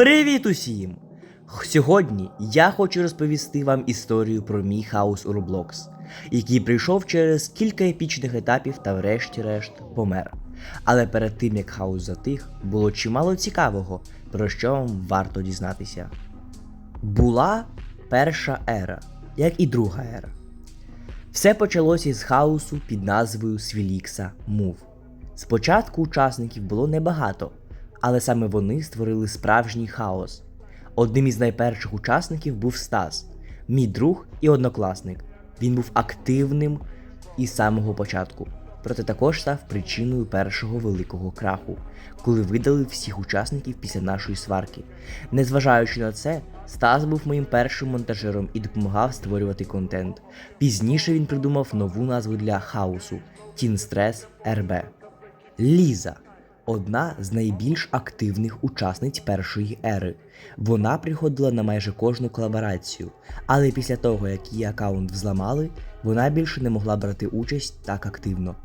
Привіт усім! Сьогодні я хочу розповісти вам історію про мій хаос у Roblox, який прийшов через кілька епічних етапів та врешті-решт помер. Але перед тим як хаос затих, було чимало цікавого, про що вам варто дізнатися. Була перша ера, як і друга ера. Все почалося з хаосу під назвою Свілікса Мув. Спочатку учасників було небагато, але саме вони створили справжній хаос. Одним із найперших учасників був Стас, мій друг і однокласник. Він був активним із самого початку, проте також став причиною першого великого краху, коли видали всіх учасників після нашої сварки. Незважаючи на це, Стас був моїм першим монтажером і допомагав створювати контент. Пізніше він придумав нову назву для хаосу Stress RB. Ліза одна з найбільш активних учасниць першої ери. Вона приходила на майже кожну колаборацію, але після того, як її аккаунт взламали, вона більше не могла брати участь так активно.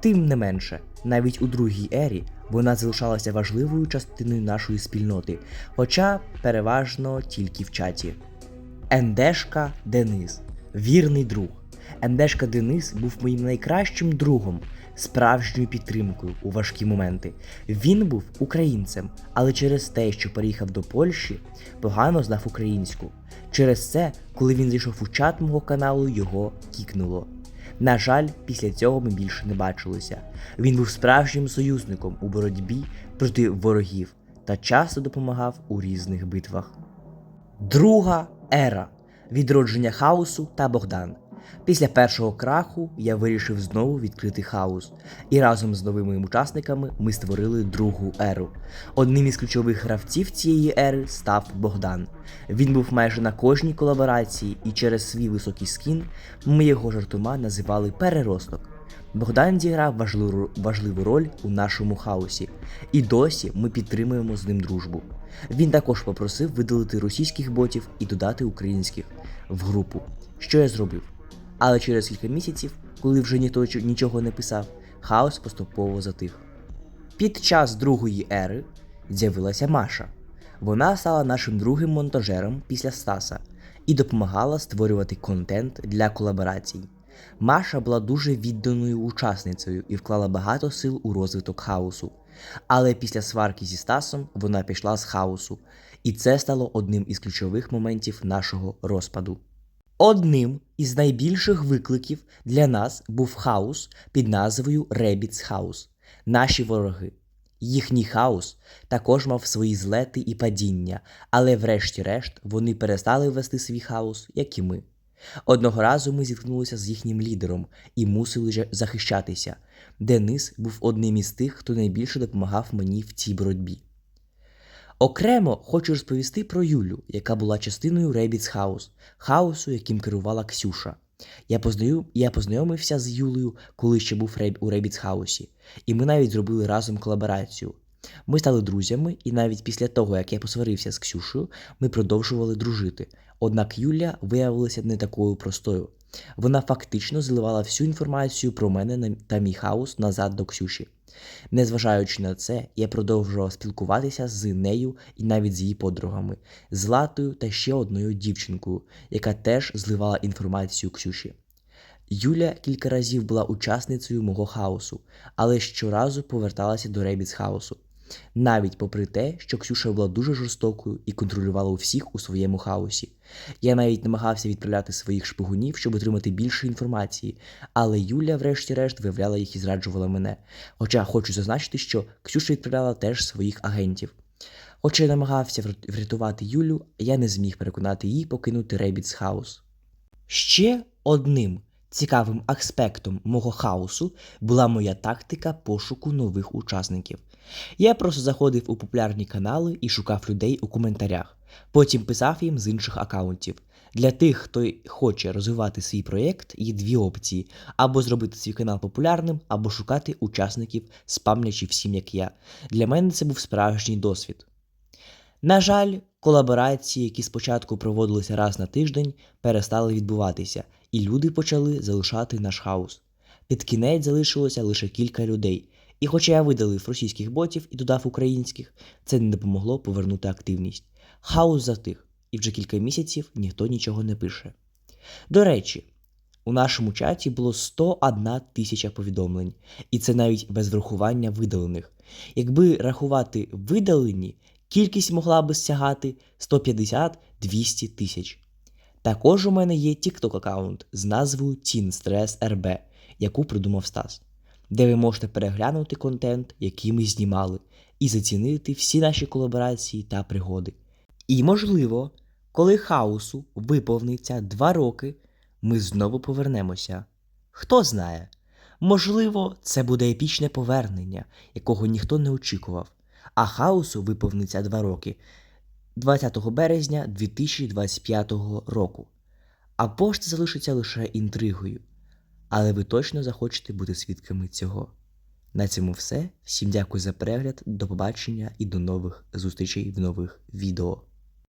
Тим не менше, навіть у другій ері вона залишалася важливою частиною нашої спільноти, хоча переважно тільки в чаті. Ендешка Денис вірний друг. Ендешка Денис був моїм найкращим другом, справжньою підтримкою у важкі моменти. Він був українцем, але через те, що переїхав до Польщі, погано знав українську. Через це, коли він зайшов у чат мого каналу, його кікнуло. На жаль, після цього ми більше не бачилися. Він був справжнім союзником у боротьбі проти ворогів та часто допомагав у різних битвах. Друга ера відродження хаосу та Богдан. Після першого краху я вирішив знову відкрити хаос, і разом з новими учасниками ми створили другу еру. Одним із ключових гравців цієї ери став Богдан. Він був майже на кожній колаборації, і через свій високий скін ми його жартома називали переросток. Богдан зіграв важливу, важливу роль у нашому хаосі, і досі ми підтримуємо з ним дружбу. Він також попросив видалити російських ботів і додати українських в групу, що я зробив. Але через кілька місяців, коли вже ніхто нічого не писав, хаос поступово затих. Під час другої ери з'явилася Маша. Вона стала нашим другим монтажером після Стаса і допомагала створювати контент для колаборацій. Маша була дуже відданою учасницею і вклала багато сил у розвиток хаосу. Але після сварки зі Стасом вона пішла з хаосу, і це стало одним із ключових моментів нашого розпаду. Одним із найбільших викликів для нас був хаос під назвою Rabbids House. Наші вороги. Їхній хаос також мав свої злети і падіння, але врешті-решт вони перестали вести свій хаос, як і ми. Одного разу ми зіткнулися з їхнім лідером і мусили захищатися. Денис був одним із тих, хто найбільше допомагав мені в цій боротьбі. Окремо хочу розповісти про Юлю, яка була частиною Rabbids House, хаосу, яким керувала Ксюша. Я, познаю... я познайомився з Юлею, коли ще був у Rabbids House, і ми навіть зробили разом колаборацію. Ми стали друзями, і навіть після того, як я посварився з Ксюшею, ми продовжували дружити. Однак Юля виявилася не такою простою. Вона фактично зливала всю інформацію про мене та мій хаос назад до Ксюші. Незважаючи на це, я продовжував спілкуватися з нею і навіть з її подругами, Златою та ще одною дівчинкою, яка теж зливала інформацію Ксюші. Юля кілька разів була учасницею мого хаосу, але щоразу поверталася до Ребіц хаосу. Навіть попри те, що Ксюша була дуже жорстокою і контролювала усіх у своєму хаосі. Я навіть намагався відправляти своїх шпигунів, щоб отримати більше інформації, але Юля, врешті-решт, виявляла їх і зраджувала мене. Хоча хочу зазначити, що Ксюша відправляла теж своїх агентів. Хоча я намагався врятувати Юлю, я не зміг переконати її покинути Ребіц хаус. Ще одним цікавим аспектом мого хаосу була моя тактика пошуку нових учасників. Я просто заходив у популярні канали і шукав людей у коментарях, потім писав їм з інших акаунтів. Для тих, хто хоче розвивати свій проєкт, є дві опції: або зробити свій канал популярним, або шукати учасників, спамлячи всім, як я. Для мене це був справжній досвід. На жаль, колаборації, які спочатку проводилися раз на тиждень, перестали відбуватися, і люди почали залишати наш хаос. Під кінець залишилося лише кілька людей, І хоча я видалив російських ботів і додав українських, це не допомогло повернути активність. Хаос затих, і вже кілька місяців ніхто нічого не пише. До речі, у нашому чаті було 101 тисяча повідомлень, і це навіть без врахування видалених. Якби рахувати видалені, кількість могла би сягати 150-200 тисяч. Також у мене є TikTok аккаунт з назвою Teen Stress яку придумав Стас, де ви можете переглянути контент, який ми знімали, і зацінити всі наші колаборації та пригоди. І, можливо, коли хаосу виповниться два роки, ми знову повернемося. Хто знає, можливо, це буде епічне повернення, якого ніхто не очікував, а хаосу виповниться два роки 20 березня 2025 року. А пошта залишиться лише інтригою. Але ви точно захочете бути свідками цього. На цьому все. Всім дякую за перегляд, до побачення і до нових зустрічей в нових відео.